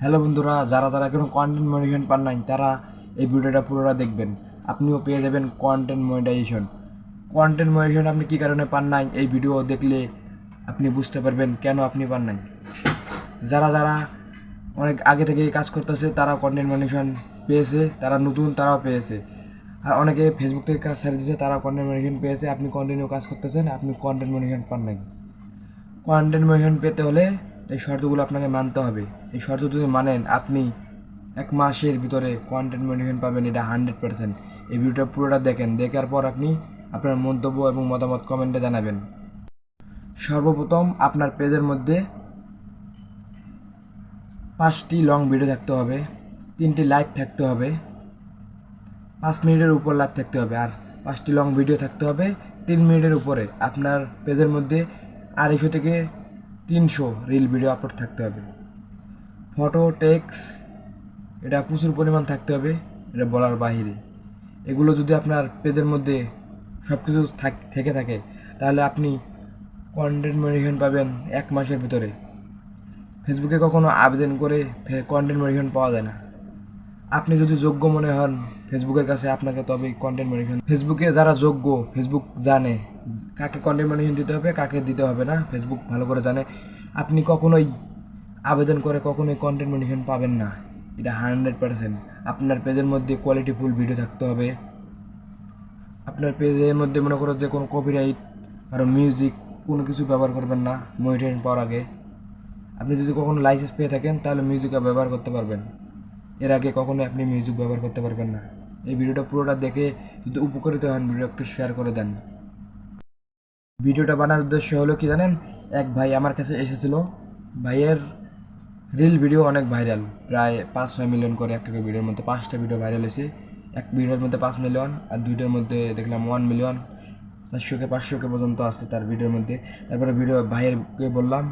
Hello বন্ধুরা, যারা যারা কোনো কন্টেন্ট মনিটাইজেশন পান নাই, তারা এই ভিডিওটা পুরোটা দেখবেন। আপনিও পেয়ে যাবেন কন্টেন্ট মনিটাইজেশন কন্টেন্ট মনিটাইজেশন আপনি কী কারণে পান নাই, এই ভিডিও দেখলে আপনি বুঝতে পারবেন কেন আপনি পান নাই। যারা যারা অনেক আগে থেকে কাজ করতেছে তারা কন্টেন্ট মনিটাইজেশন পেয়েছে, তারা নতুন, তারাও পেয়েছে। আর অনেকে ফেসবুক থেকে কাজ ছেড়ে দিয়েছে তারা কন্টেন্ট মনিটাইজেশন পেয়েছে। আপনি কন্টিনিউ কাজ করতেছেন, আপনি কন্টেন্ট মনিটাইজেশন পান নাই। কন্টেন্ট মনিটাইজেশন পেতে হলে এই শর্তগুলো আপনাকে মানতে হবে। এই শর্ত যদি মানেন, আপনি এক মাসের ভিতরে কন্টেন্ট মনিটাইজেশন পাবেন, এটা হান্ড্রেড পার্সেন্ট এই ভিডিওটা পুরোটা দেখেন, দেখার পর আপনি আপনার মন্তব্য এবং মতামত কমেন্টে জানাবেন। সর্বপ্রথম আপনার পেজের মধ্যে পাঁচটি লং ভিডিও থাকতে হবে, তিনটি লাইভ থাকতে হবে, পাঁচ মিনিটের উপর লাইভ থাকতে হবে, আর পাঁচটি লং ভিডিও থাকতে হবে, তিন মিনিটের উপরে। আপনার পেজের মধ্যে আড়াইশো থেকে তিনশো রিল ভিডিও আপলোড থাকতে হবে। ফটো টেক্স এটা প্রচুর পরিমাণ থাকতে হবে, এটা বলার বাহিরে এগুলো যদি আপনার পেজের মধ্যে সব কিছু থাক- থেকে, তাহলে আপনি কন্টেন্ট মনিটাইজেশন পাবেন এক মাসের ভিতরে। ফেসবুকে কখনো আবেদন করে কন্টেন্ট মনিটাইজেশন পাওয়া যায় না। আপনি যদি যোগ্য মনে হন ফেসবুকের কাছে আপনাকে তবে কন্টেন্ট মনিটাইজেশন ফেসবুকে যারা যোগ্য ফেসবুক জানে। কাকে কন্টেন্ট মনিটাইজেশন দিতে হবে, কাকে দিতে হবে না ফেসবুক ভালো করে জানে। আপনি কখনোই আবেদন করে কখনোই কন্টেন্ট মনিটাইজেশন পাবেন না। এটা হান্ড্রেড পার্সেন্ট আপনার পেজের মধ্যে কোয়ালিটিফুল ভিডিও থাকতে হবে। আপনার পেজের মধ্যে মনে করো যে কোনো কপিরাইট আর মিউজিক কোনো কিছু ব্যবহার করবেন না মনিটাইজেশন পাওয়ার আগে। আপনি যদি কখনো লাইসেন্স পেয়ে থাকেন, তাহলে মিউজিক ব্যবহার করতে পারবেন। এর আগে কখনো আপনি মিউজিক ব্যবহার করতে পারবেন না। এই ভিডিওটা পুরোটা দেখে যদি উপকৃত হন ভিডিও একটু শেয়ার করে দেন। ভিডিওটা বানার উদ্দেশ্য হলো কি জানেন? এক ভাই আমার কাছে এসেছিল। ভাইয়ের রিল ভিডিও অনেক ভাইরাল প্রায় পাঁচ, ছয় মিলিয়ন করে একটা ভিডিওর মধ্যে পাঁচটা ভিডিও ভাইরাল হয়েছে। এক ভিডিওর মধ্যে পাঁচ মিলিয়ন আর দুইটার মধ্যে দেখলাম ওয়ান মিলিয়ন চারশোকে, পাঁচশোকে পর্যন্ত আসছে তার ভিডিওর মধ্যে। তারপরে ভিডিও ভাইয়েরকে বললাম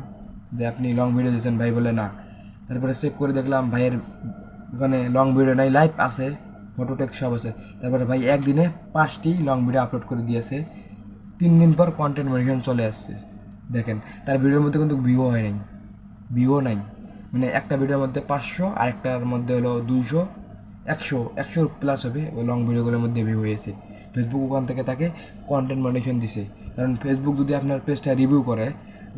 যে, আপনি লং ভিডিও দিয়েছেন। ভাই বলে না। তারপরে চেক করে দেখলাম ভাইয়ের ওখানে লং ভিডিও নাই লাইভ আছে ফটো টেক্স সব আছে। তারপরে ভাই একদিনে পাঁচটি লং ভিডিও আপলোড করে দিয়েছে। তিন দিন পর কন্টেন্ট মনিটাইজেশন চলে আসছে, দেখেন। তার ভিডিওর মধ্যে কিন্তু ভিউ হয় নাই ভিউও নাই। মানে একটা ভিডিওর মধ্যে পাঁচশো আর একটার মধ্যে হলো দুইশো, একশো একশো প্লাস হবে, ওই লং ভিডিওগুলোর মধ্যে ভিউ হয়েছে। ফেসবুক ওখান থেকে তাকে কন্টেন্ট মনিটাইজেশন দিছে। কারণ ফেসবুক যদি আপনার পেজটা রিভিউ করে,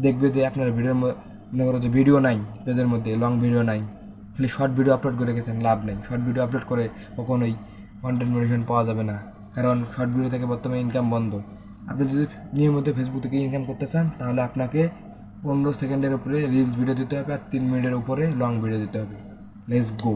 দেখবে যে আপনার ভিডিওর মনে করো যে ভিডিও নাই পেজের মধ্যে লং ভিডিও নাই। খালি শর্ট ভিডিও আপলোড করে গেছেন, লাভ নেই। শর্ট ভিডিও আপলোড করে কখনোই কন্টেন্ট মোটিভেশন পাওয়া যাবে না। কারণ শর্ট ভিডিও থেকে বর্তমানে ইনকাম বন্ধ। আপনি যদি নিয়মিত ফেসবুক থেকে ইনকাম করতে চান, তাহলে আপনাকে পনেরো সেকেন্ডের উপরে রিলস ভিডিও দিতে হবে আর তিন মিনিটের উপরে লং ভিডিও দিতে হবে। Let's go